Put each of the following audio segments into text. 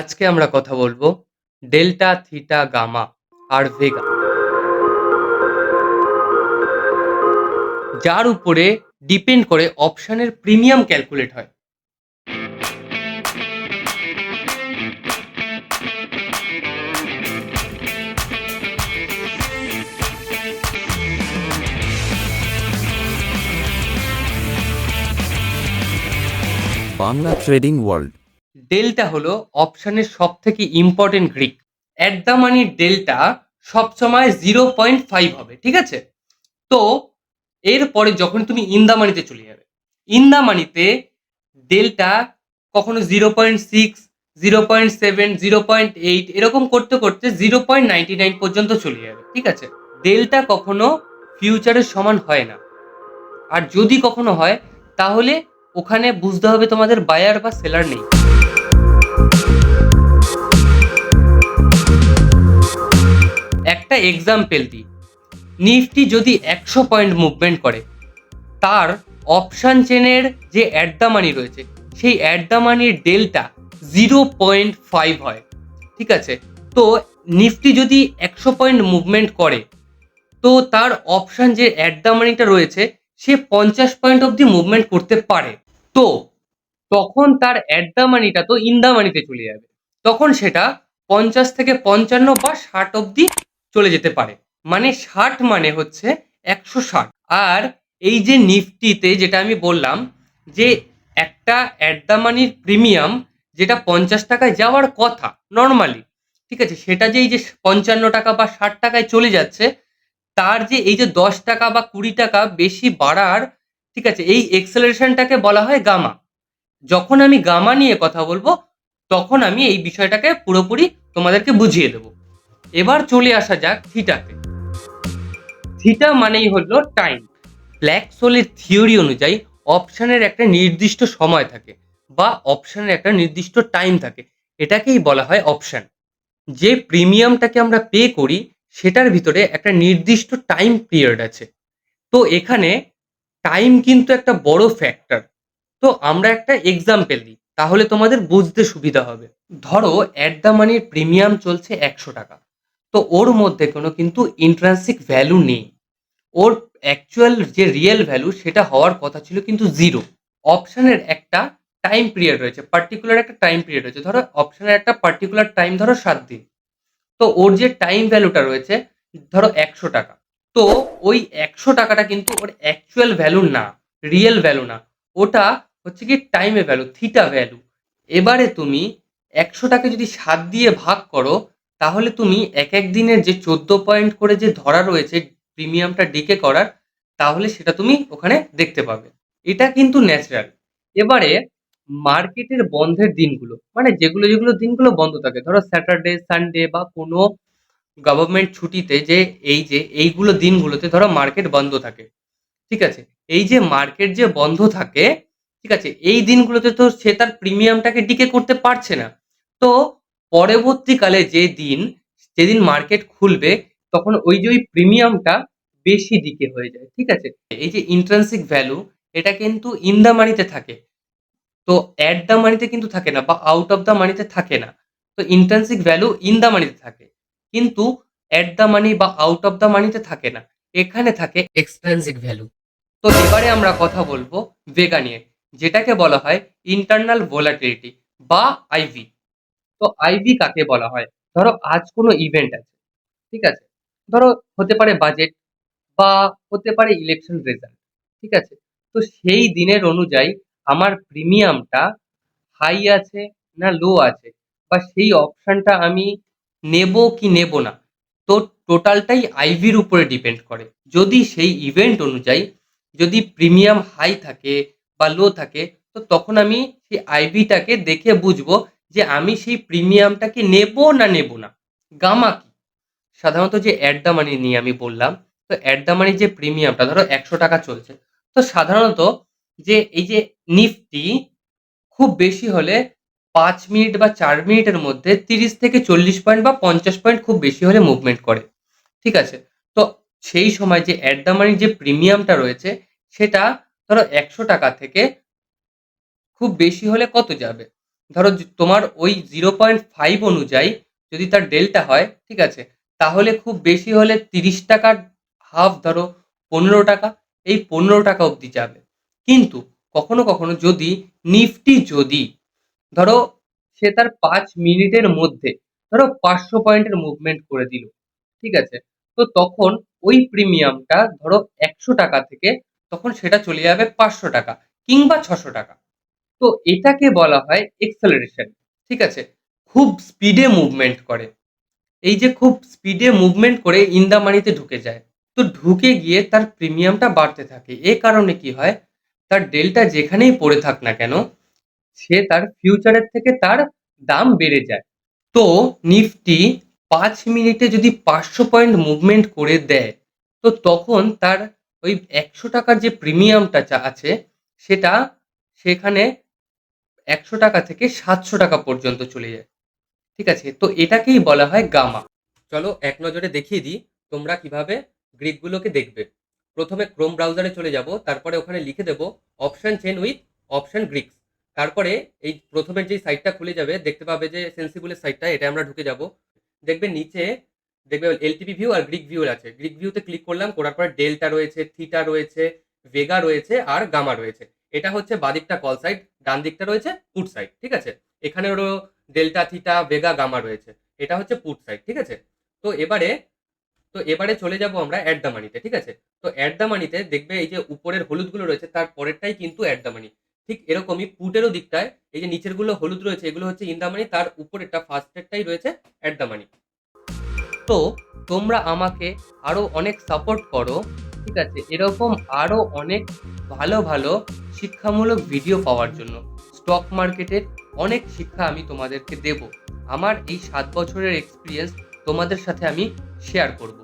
আজকে আমরা কথা বলব ডেল্টা, থিটা, গামা আর ভেগা। যার উপরে ডিপেন্ড করে অপশনের প্রিমিয়াম ক্যালকুলেট হয়। বাংলা ট্রেডিং ওয়ার্ল্ড ডেল্টা হলো অপশানের সব থেকে important Greek at the money delta সবসময় জিরো পয়েন্ট ফাইভ হবে, ঠিক আছে? তো এরপরে যখন তুমি ইন দ্য মানিতে চলে যাবে ইন দ্য মানিতে ডেল্টা কখনো zero point six zero point seven zero point eight এরকম করতে করতে জিরো পয়েন্ট নাইনটি নাইন পর্যন্ত চলে যাবে, ঠিক আছে? ডেল্টা কখনো ফিউচারের সমান হয় না। আর যদি কখনো হয়, তাহলে ওখানে বুঝতে হবে তোমাদের বায়ার বা সেলার নেই। একটা এক্সাম্পেল দিই নিফটি যদি একশো পয়েন্ট মুভমেন্ট করে, তার অপশান চেনের যে অ্যাট দ্য মানি রয়েছে, সেই অ্যাট দ্য মানির ডেলটা জিরো পয়েন্ট ফাইভ হয়। ঠিক আছে? তো নিফটি যদি একশো পয়েন্ট মুভমেন্ট করে, তো তার অপশান যে অ্যাট দ্য মানিটা রয়েছে, সে পঞ্চাশ পয়েন্ট অবধি মুভমেন্ট করতে পারে। তো তখন তার অ্যাট দ্য মানিটা তো ইন দ্য মানিতে চলে যাবে। তখন সেটা পঞ্চাশ থেকে পঞ্চান্ন বা ষাট অবধি চলে যেতে পারে। মানে ষাট মানে হচ্ছে একশো ষাট। আর এই যে নিফটিতে যেটা আমি বললাম, যে একটা অ্যাট দ্য মানির প্রিমিয়াম যেটা পঞ্চাশ টাকায় যাওয়ার কথা নর্মালি ঠিক আছে? সেটা যে এই যে পঞ্চান্ন টাকা বা ষাট টাকায় চলে যাচ্ছে, তার যে এই যে দশ টাকা বা কুড়ি টাকা বেশি বাড়ার, ঠিক আছে? এই এক্সেলারেশনটাকে বলা হয় গামা যখন আমি গামা নিয়ে কথা বলব, তখন আমি এই বিষয়টাকে পুরোপুরি তোমাদেরকে বুঝিয়ে দেব। এবার চলে আসা যাক থিটাতে। থিটা মানেই হলো টাইম। ব্ল্যাক সোলের থিওরি অনুযায়ী অপশানের একটা নির্দিষ্ট সময় থাকে বা অপশানের একটা নির্দিষ্ট টাইম থাকে। এটাকেই বলা হয় অপশান। যে প্রিমিয়ামটাকে আমরা পে করি, সেটার ভিতরে একটা নির্দিষ্ট টাইম পিরিয়ড আছে। তো এখানে টাইম কিন্তু একটা বড় ফ্যাক্টর। তো আমরা একটা এক্সাম্পল দিই, তাহলে তোমাদের বুঝতে সুবিধা হবে। ধরো অ্যাট দ্য মানির প্রিমিয়াম চলছে একশো টাকা। তো ওর মধ্যে কোনো কিন্তু ইন্ট্রান্সিক ভ্যালু নেই। ওর অ্যাকচুয়াল যে রিয়েল ভ্যালু সেটা হওয়ার কথা ছিল কিন্তু জিরো অপশানের একটা টাইম পিরিয়ড রয়েছে পার্টিকুলার একটা টাইম পিরিয়ড রয়েছে। ধরো অপশানের একটা পার্টিকুলার টাইম ধরো সাত দিন। তো ওর যে টাইম ভ্যালুটা রয়েছে, ধরো একশো টাকা। তো ওই একশো টাকাটা কিন্তু ওর অ্যাকচুয়াল ভ্যালু না রিয়েল ভ্যালু না। ওটা হচ্ছে কি টাইমে ভ্যালু থিটা ভ্যালু এবারে তুমি একশোটাকে যদি সাত দিয়ে ভাগ করো, তাহলে তুমি এক এক দিনের যে চোদ্দ পয়েন্ট করে যে ধরা রয়েছে প্রিমিয়ামটা ডিকে করার, তাহলে সেটা তুমি ওখানে দেখতে পাবে। এটা কিন্তু ন্যাচারাল এবারে মার্কেটের বন্ধের দিনগুলো মানে যেগুলো যেগুলো দিনগুলো বন্ধ থাকে, ধরো স্যাটারডে সানডে বা কোনো গভর্নমেন্ট ছুটিতে যে এই যে এইগুলো দিনগুলোতে ধরো মার্কেট বন্ধ থাকে। ঠিক আছে? এই যে মার্কেট যে বন্ধ থাকে ঠিক আছে? এই দিনগুলোতে তো সে তার প্রিমিয়ামটাকে ডিকে করতে পারছে না। তো পরবর্তীকালে যে দিন, যেদিন মার্কেট খুলবে, তখন ওই যে ওই প্রিমিয়ামটা বেশি দিকে হয়ে যায়, ঠিক আছে? এই যে ইন্ট্রান্সিক ভ্যালু এটা কিন্তু ইন দ্য মানিতে থাকে। তো অ্যাট দ্য মানিতে কিন্তু থাকে না বা আউট অফ দ্য মানিতে থাকে না। তো ইন্ট্রান্সিক ভ্যালু ইন দ্য মানিতে থাকে। কিন্তু অ্যাট দ্য মানি বা আউট অফ দ্য মানিতে থাকে না। এখানে থাকে এক্সট্রান্সিক ভ্যালু তো এবারে আমরা কথা বলব ভেগা নিয়ে। যেটাকে বলা হয় ইন্টারনাল ভোলাটিলিটি বা আইভি তো আইভি কাকে বলা হয়? ধরো আজ কোনো ইভেন্ট আছে, ঠিক আছে? ধরো হতে পারে বাজেট বা হতে পারে ইলেকশন রেজাল্ট ঠিক আছে? তো সেই দিনের অনুযায়ী আমার প্রিমিয়ামটা হাই আছে না লো আছে বা সেই অপশনটা আমি নেব কি নেব না, তো টোটালটাই আইভির উপরে ডিপেন্ড করে। যদি সেই ইভেন্ট অনুযায়ী যদি প্রিমিয়াম হাই থাকে বা লো থাকে, তো তখন আমি সেই আইভিটাকে দেখে বুঝব যে আমি সেই প্রিমিয়ামটাকে নেব না নেব না। গামা কি? সাধারণত যে অ্যাট দ্য মানি নিয়ে আমি বললাম, তো অ্যাট দ্য মানি যে প্রিমিয়ামটা ধরো একশো টাকা চলছে, তো সাধারণত যে এই যে নিফটি খুব বেশি হলে পাঁচ মিনিট বা চার মিনিটের মধ্যে তিরিশ থেকে চল্লিশ পয়েন্ট বা পঞ্চাশ পয়েন্ট খুব বেশি হলে মুভমেন্ট করে, ঠিক আছে? তো সেই সময় যে অ্যাট দ্য মানির যে প্রিমিয়ামটা রয়েছে, সেটা ধরো একশো টাকা থেকে খুব বেশি হলে কত যাবে? ধরো তোমার ওই জিরো পয়েন্ট ফাইভ অনুযায়ী যদি তার ডেল্টা হয়, ঠিক আছে, তাহলে খুব বেশি হলে তিরিশ টাকার হাফ ধরো পনেরো টাকা, এই পনেরো টাকা অবধি যাবে। কিন্তু কখনো কখনো যদি নিফটি যদি ধরো সে তার পাঁচ মিনিটের মধ্যে ধরো পাঁচশো পয়েন্টের মুভমেন্ট করে দিল, ঠিক আছে, তো তখন ওই প্রিমিয়ামটা ধরো একশো টাকা থেকে তখন সেটা চলে যাবে পাঁচশো টাকা কিংবা ছশো টাকা। তো এটাকে বলা হয় এক্সেলারেশন ঠিক আছে? খুব স্পিডে মুভমেন্ট করে। এই যে খুব স্পিডে মুভমেন্ট করে ইন দা মানিতে ঢুকে যায়। তো ঢুকে গিয়ে তার প্রিমিয়ামটা বাড়তে থাকে। এ কারণে কি হয়? তার ডেলটা যেখানেই পড়ে থাক না কেন, সে তার ফিউচারের থেকে তার দাম বেড়ে যায়। তো নিফটি পাঁচ মিনিটে যদি পাঁচশো পয়েন্ট মুভমেন্ট করে দেয়, তো তখন তার ওই একশো টাকার যে প্রিমিয়ামটা আছে, সেটা সেখানে একশো টাকা থেকে সাতশো টাকা পর্যন্ত চলে যায়। ঠিক আছে? তো এটাকেই বলা হয় গামা। চলো এক নজরে দেখিয়ে দিই তোমরা কীভাবে গ্রিকগুলোকে দেখবে। প্রথমে ক্রোম ব্রাউজারে চলে যাব, তারপরে ওখানে লিখে দেবো option chain with option Greeks. তারপরে এই প্রথমের যে সাইটটা খুলে যাবে, দেখতে পাবে যে সেন্সিবলের সাইটটা এটা আমরা ঢুকে যাব। দেখবে নিচে দেখবে এলটিপি ভিউ আর গ্রিক ভিউ আছে। গ্রিক ভিউতে ক্লিক করলাম, করার পর ডেল্টা রয়েছে থিটা রয়েছে ভেগা রয়েছে আর গামা রয়েছে। এটা হচ্ছে বাদিকটা কল সাইড ডান দিকটা রয়েছে পুট সাইড ঠিক আছে? এখানে ওরও ডেল্টা থিটা ভেগা গামা রয়েছে। এটা হচ্ছে পুট সাইড ঠিক আছে? তো এবারে তো এবারে চলে যাব আমরা অ্যাড দ্য মানিতে ঠিক আছে? তো অ্যাড দ্য মানিতে দেখবে এই যে উপরের হলুদগুলো রয়েছে, তার পরেরটাই কিন্তু অ্যাড দ্য মানি ঠিক এরকমই পুটেরও দিকটায়, এই যে নিচেরগুলো হলুদ রয়েছে, এগুলো হচ্ছে ইন দ্য মানি তার উপরেরটা ফার্স্টেরটাই রয়েছে অ্যাট দ্য মানি তো তোমরা আমাকে আরও অনেক সাপোর্ট করো, ঠিক আছে? এরকম আরও অনেক ভালো ভালো শিক্ষামূলক ভিডিও পাওয়ার জন্য। স্টক মার্কেটের অনেক শিক্ষা আমি তোমাদেরকে দেব। আমার এই সাত বছরের এক্সপিরিয়েন্স তোমাদের সাথে আমি শেয়ার করব।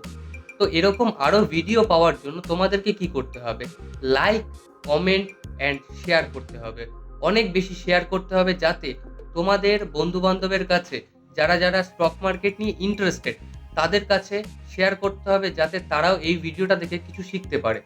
তো এরকম আরও ভিডিও পাওয়ার জন্য তোমাদেরকে কি করতে হবে? লাইক কমেন্ট অ্যান্ড শেয়ার করতে হবে। অনেক বেশি শেয়ার করতে হবে যাতে তোমাদের বন্ধু বান্ধবের কাছে, যারা যারা স্টক মার্কেট নিয়ে ইন্টারেস্টেড তাদের কাছে শেয়ার করতে হবে যাতে তারাও এই ভিডিওটা দেখে কিছু শিখতে পারে।